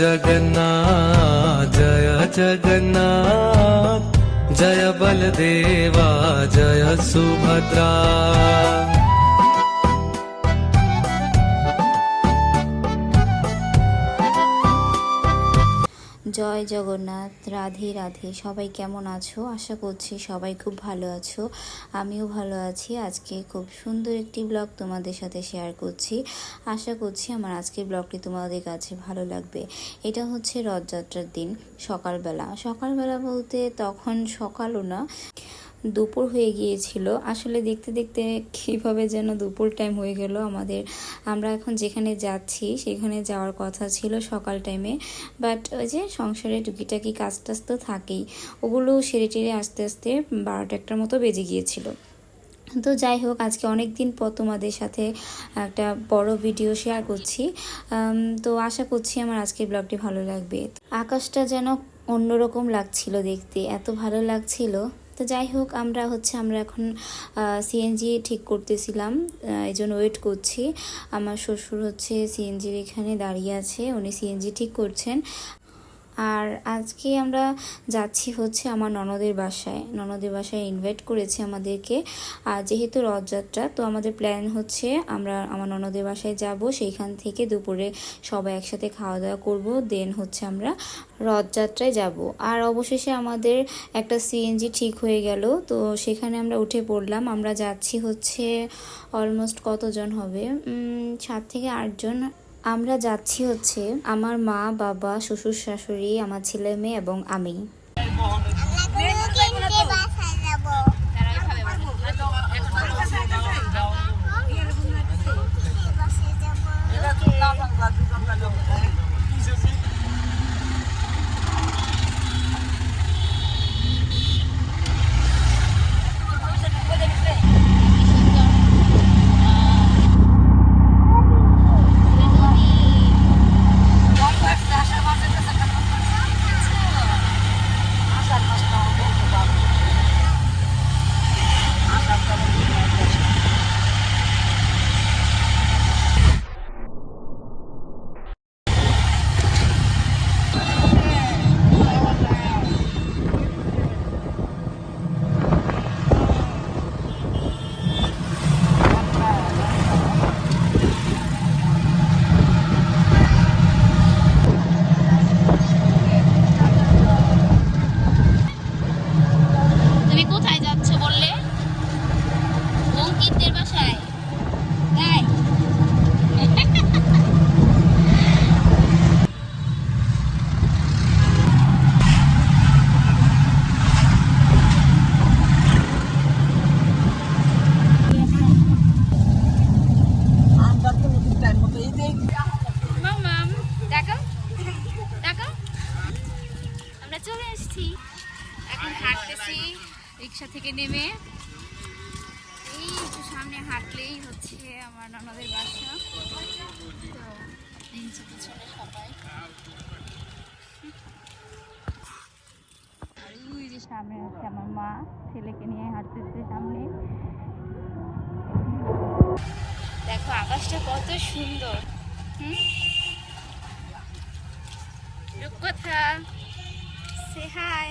जगन्नाथ जय जगन्नाथ जय बलदेवा जय सुभद्रा জয় জগন্নাথ, রাধে রাধে। সবাই কেমন আছো? আশা করছি সবাই খুব ভালো আছো। আমিও ভালো আছি। আজকে খুব সুন্দর একটি ব্লগ তোমাদের সাথে শেয়ার করছি। আশা করছি আমার আজকের ব্লগটি তোমাদের কাছে ভালো লাগবে। এটা হচ্ছে রথযাত্রার দিন, সকালবেলা। সকালবেলা বলতে তখন সকালও না দুপুর হয়ে গিয়েছিল। আসলে দেখতে দেখতে কীভাবে যেন দুপুর টাইম হয়ে গেল আমাদের। আমরা এখন যেখানে যাচ্ছি সেখানে যাওয়ার কথা ছিল সকাল টাইমে বাট ওই যে সংসারে টুকিটাকি কাজ টাজ তো থাকেই। ওগুলো সেরে টেরে আস্তে আস্তে বারোটা একটার মতো বেজে গিয়েছিল। তো যাই হোক, আজকে অনেক দিন পর তোমাদের সাথে একটা বড় ভিডিও শেয়ার করছি। তো আশা করছি আমার আজকের ব্লগটি ভালো লাগবে। আকাশটা যেন অন্যরকম লাগছিল দেখতে। এত ভালো লাগছিল। তো যাই হোক, আমরা হচ্ছে, আমরা এখন সিএনজি ঠিক করতেছিলাম। এই জন্য ওয়েট করছি। আমার শ্বশুর হচ্ছে সিএনজির এখানে দাঁড়িয়ে আছে। উনি সিএনজি ঠিক করছেন। আর আজকে আমরা যাচ্ছি হচ্ছে আমার ননদের বাসায়। ননদের বাসায় ইনভাইট করেছে আমাদেরকে। আর যেহেতু রথযাত্রা, তো আমাদের প্ল্যান হচ্ছে আমরা আমার ননদের বাসায় যাব, সেইখান থেকে দুপুরে সবাই একসাথে খাওয়া দাওয়া করব দেন হচ্ছে আমরা রথযাত্রায় যাব। আর অবশেষে আমাদের একটা সিএনজি ঠিক হয়ে গেল, তো সেখানে আমরা উঠে পড়লাম। আমরা যাচ্ছি হচ্ছে অলমোস্ট কতজন হবে? সাত থেকে আটজন আমরা যাচ্ছি হচ্ছে আমার মা বাবা শ্বশুর শাশুড়ি আমার ছেলে মেয়ে এবং আমি তিনটে বাসায় যাব বাসায় যাব তুমি কোথায় যাচ্ছ বললে অঙ্কিতদের বাসায় তাই মামাম টাকা টাকা আমরা চলে এসেছি এখন হাঁটতেছি রিক্সা থেকে নেমে এই একটু সামনে হাঁটলেই হচ্ছে আমার ননদের বাসা। তো পিছনে সবাই। ওই যে সামনে হচ্ছে আমার মা, ছেলেকে নিয়ে হাঁটতেছে সামনে। দেখো, আকাশটা কত সুন্দর। রূপকথা সে হাই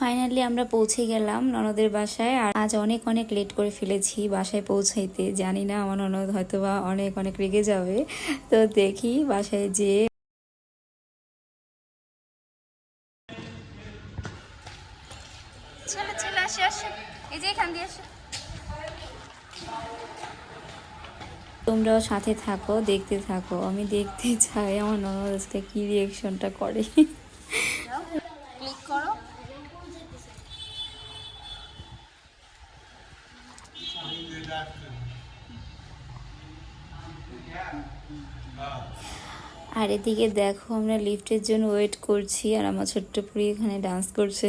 ফাইনালি আমরা পৌঁছে গেলাম ননদের বাসায় আর আজ অনেক অনেক লেট করে ফেলেছি বাসায় পৌঁছাইতে। জানি না আমার ননদ হয়তো বা অনেক অনেক রেগে যাবে। তো দেখি বাসায় যেয়ে চলো চলো আসো আসো। এই যে এখান দিয়ে আসো। তোমরাও সাথে থাকো দেখতে থাকো। আমি দেখতে চাই আমার ননদ আজকে কি রিয়েকশনটা করে। আর এদিকে দেখো আমরা লিফটের জন্য ওয়েট করছি আর আমার ছোট্ট পুরি এখানে ডান্স করছে।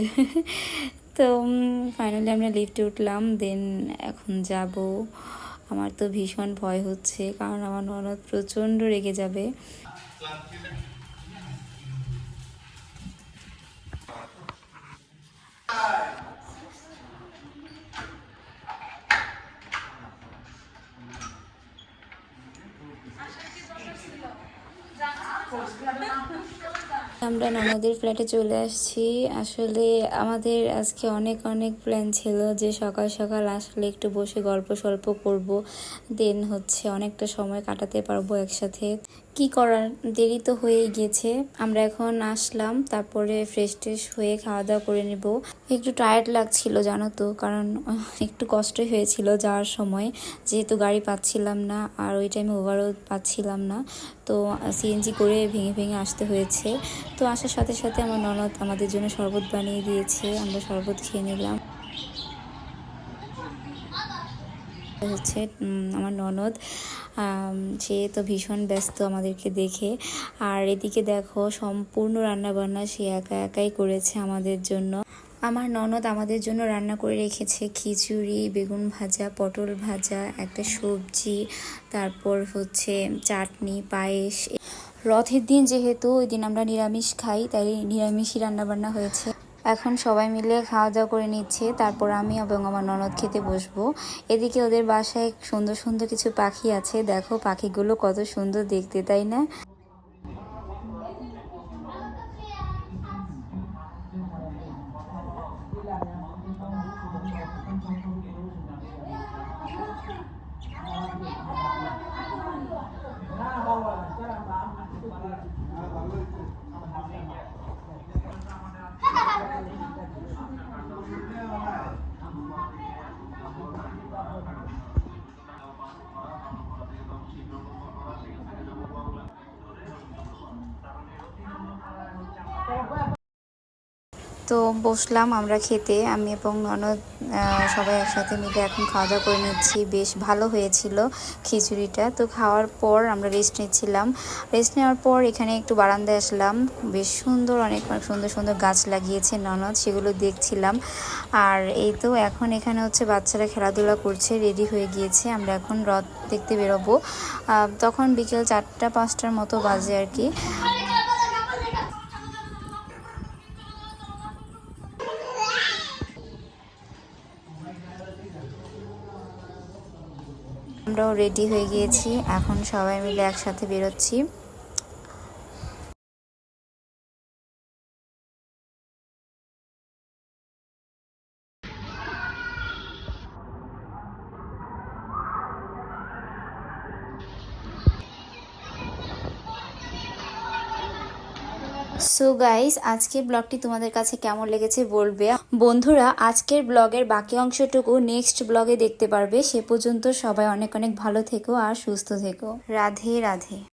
তো ফাইনালি আমরা লিফটে উঠলাম দেন এখন যাব। আমার তো ভীষণ ভয় হচ্ছে, কারণ আমার ননদ প্রচণ্ড রেগে যাবে। আমরা নানাদের ফ্ল্যাটে চলে আসছি। আসলে আমাদের আজকে অনেক অনেক প্ল্যান ছিল যে সকাল সকাল আসলে একটু বসে গল্প সল্প করব। দেন হচ্ছে অনেকটা সময় কাটাতে পারব একসাথে। কি করার? দেরি তো হয়ে গিয়েছে আমরা এখন আসলাম, তারপরে ফ্রেশ ট্রেশ হয়ে খাওয়া দাওয়া করে নেব। একটু টায়ার্ড লাগছিল, জানো তো, কারণ একটু কষ্টই হয়েছিল যাওয়ার সময়। যেহেতু গাড়ি পাচ্ছিলাম না, আর ওই টাইমে ওভারও পাচ্ছিলাম না, তো সিএনজি করে ভেঙে ভেঙে আসতে হয়েছে। তো আসার সাথে সাথে আমার ননদ আমাদের জন্য শরবত বানিয়ে দিয়েছে, আমরা শরবত খেয়ে নিলাম। হচ্ছে আমার ননদ সে তো ভীষণ ব্যস্ত আমাদেরকে দেখে। আর এদিকে দেখো, সম্পূর্ণ রান্নাবান্না সে একা একাই করেছে আমাদের জন্য। আমার ননদ আমাদের জন্য রান্না করে রেখেছে খিচুড়ি, বেগুন ভাজা, পটল ভাজা, একটা সবজি, তারপর হচ্ছে চাটনি, পায়েস। রথের দিন যেহেতু, ওই দিন আমরা নিরামিষ খাই, তাই নিরামিষই রান্নাবান্না হয়েছে। এখন সবাই মিলে খাওয়া দাওয়া করে নিচ্ছে, তারপর আমি এবং আমার ননদ খেতে বসবো। এদিকে ওদের বাসায় সুন্দর সুন্দর কিছু পাখি আছে, দেখো পাখিগুলো কত সুন্দর দেখতে, তাই না? তো বসলাম আমরা খেতে, আমি এবং ননদ সবাই একসাথে মিলে এখন খাওয়া দাওয়া করে নিচ্ছি। বেশ ভালো হয়েছিল খিচুড়িটা। তো খাওয়ার পর আমরা রেস্ট নিচ্ছিলাম। রেস্ট নেওয়ার পর এখানে একটু বারান্দায় আসলাম। বেশ সুন্দর, অনেক অনেক সুন্দর সুন্দর গাছ লাগিয়েছে ননদ, সেগুলো দেখছিলাম। আর এই তো এখন এখানে হচ্ছে বাচ্চারা খেলাধুলা করছে রেডি হয়ে গিয়েছে। আমরা এখন রথ দেখতে বেরোবো। তখন বিকেল চারটা পাঁচটার মতো বাজে আর কি। আমরাও রেডি হয়ে গিয়েছি। এখন সবাই মিলে একসাথে বেরোচ্ছি। সো গাইস আজকের ব্লগটি তোমাদের কাছে কেমন লেগেছে বলবে? বন্ধুরা, আজকের ব্লগের বাকি অংশটুকু নেক্সট ব্লগে দেখতে পারবে। সে পর্যন্ত সবাই অনেক অনেক ভালো থেকো আর সুস্থ থেকো। রাধে রাধে।